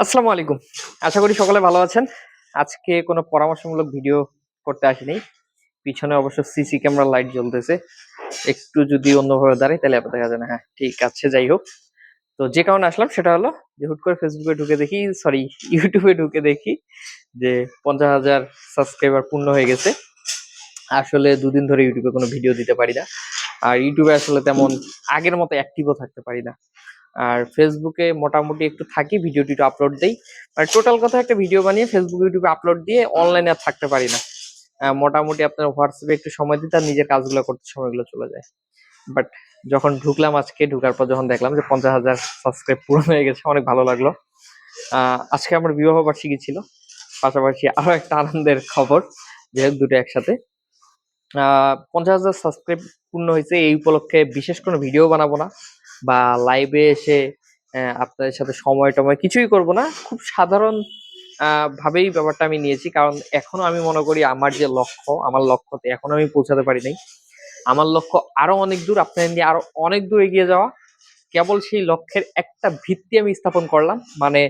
আসসালামু আলাইকুম। আশা করি সকলে ভালো আছেন। আজকে কোনো পরামর্শমূলক ভিডিও করতে আসিনি। পিছনে অবশ্য সিসি ক্যামেরা লাইট জ্বলতেছে। একটু যদি অন্যভাবে দাঁড়াই, তাহলে আবার দেখা যায় না। হ্যাঁ ঠিক আছে, যাই হোক। তো যে কারণে আসলাম, সেটা হলো যে হুট করে ফেসবুকে ঢুকে দেখি সরি ইউটিউবে ঢুকে দেখি যে পঞ্চাশ হাজার সাবস্ক্রাইবার পূর্ণ হয়ে গেছে। আসলে দুদিন ধরে ইউটিউবে কোনো ভিডিও দিতে পারি না। আর ইউটিউবে আসলে তেমন আগের মতো অ্যাক্টিভও থাকতে পারি না। আর ফেসবুকে মোটামুটি একটু থাকি ভিডিও টিডিও আপলোড দেই। আর টোটাল কথা একটা ভিডিও বানিয়ে ফেসবুক ইউটিউবে আপলোড দিয়ে অনলাইনে আর থাকতে পারি না। মোটামুটি আপনার হোয়াটসঅ্যাপে একটু সময় দিতে আর নিজের কাজগুলো করতে সময়গুলো চলে যায়। বাট যখন ঢুকলাম আজকে, ঢুকার পর যখন দেখলাম যে পঞ্চাশ হাজার সাবস্ক্রাইব পূরণ হয়ে গেছে, অনেক ভালো লাগল। আজকে আমার বিবাহ বার্ষিকী ছিল। পাশাপাশি আরও একটা আনন্দের খবর যেহেতু দুটো একসাথে। পঞ্চাশ হাজার সাবস্ক্রাইব পূর্ণ হয়েছে এই উপলক্ষে বিশেষ কোনো ভিডিও বানাবো না। বা লাইভে এসে আপনাদের সাথে সময় টময় কিছুই করব না। খুব সাধারণ ভাবেই ব্যাপারটা আমি নিয়েছি। কারণ এখনও আমি মনে করি আমার যে লক্ষ্য, আমার লক্ষ্যতে এখনও আমি পৌঁছাতে পারি নাই। আমার লক্ষ্য আরও অনেক দূর, আপনাদের নিয়ে আরও অনেক দূর এগিয়ে যাওয়া। কেবল সেই লক্ষ্যের একটা ভিত্তি আমি স্থাপন করলাম। মানে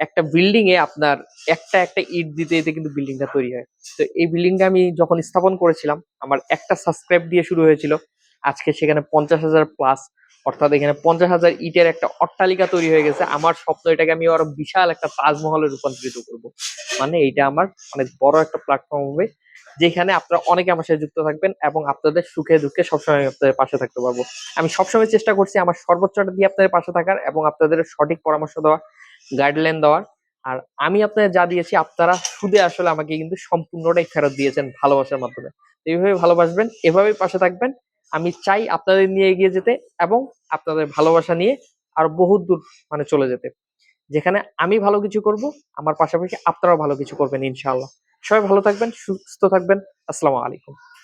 একটা বিল্ডিং এ আপনার একটা একটা ইট দিতে দিতে কিন্তু বিল্ডিংটা তৈরি হয়। তো এই বিল্ডিংটা আমি যখন স্থাপন করেছিলাম, আমার একটা সাবস্ক্রাইব দিয়ে শুরু হয়েছিল। আজকে সেখানে পঞ্চাশ হাজার প্লাস অর্থাৎ এখানে পঞ্চাশ হাজার ইটের একটা অট্টালিকা তৈরি হয়ে গেছে। আমার স্বপ্ন এটাকে আমি আরও বিশাল একটা তাজমহলে রূপান্তরিত করব। মানে এটা আমার অনেক বড় একটা প্ল্যাটফর্ম হবে, যেখানে আপনারা অনেকে আমার সাথে যুক্ত থাকবেন এবং আপনাদের সুখে দুঃখে সবসময় আপনাদের পাশে থাকতে পারব। আমি সবসময় চেষ্টা করছি আমার সর্বোচ্চটা দিয়ে আপনাদের পাশে থাকার এবং আপনাদের সঠিক পরামর্শ দেওয়া গাইডলাইন দেওয়ার আর আমি আপনাদের যা দিয়েছি, আপনারা সুদে আসলে আমাকে কিন্তু সম্পূর্ণটাই ফেরত দিয়েছেন ভালোবাসার মাধ্যমে। এইভাবে ভালোবাসবেন, এভাবেই পাশে থাকবেন। আমি চাই আপনাদের নিয়ে এগিয়ে যেতে এবং আপনাদের ভালোবাসা নিয়ে আর বহুত দূর মানে চলে যেতে। যেখানে আমি ভালো কিছু করব, আমার পাশাপাশি আপনারাও ভালো কিছু করবেন ইনশাআল্লাহ। সবাই ভালো থাকবেন, সুস্থ থাকবেন। আসসালামু আলাইকুম।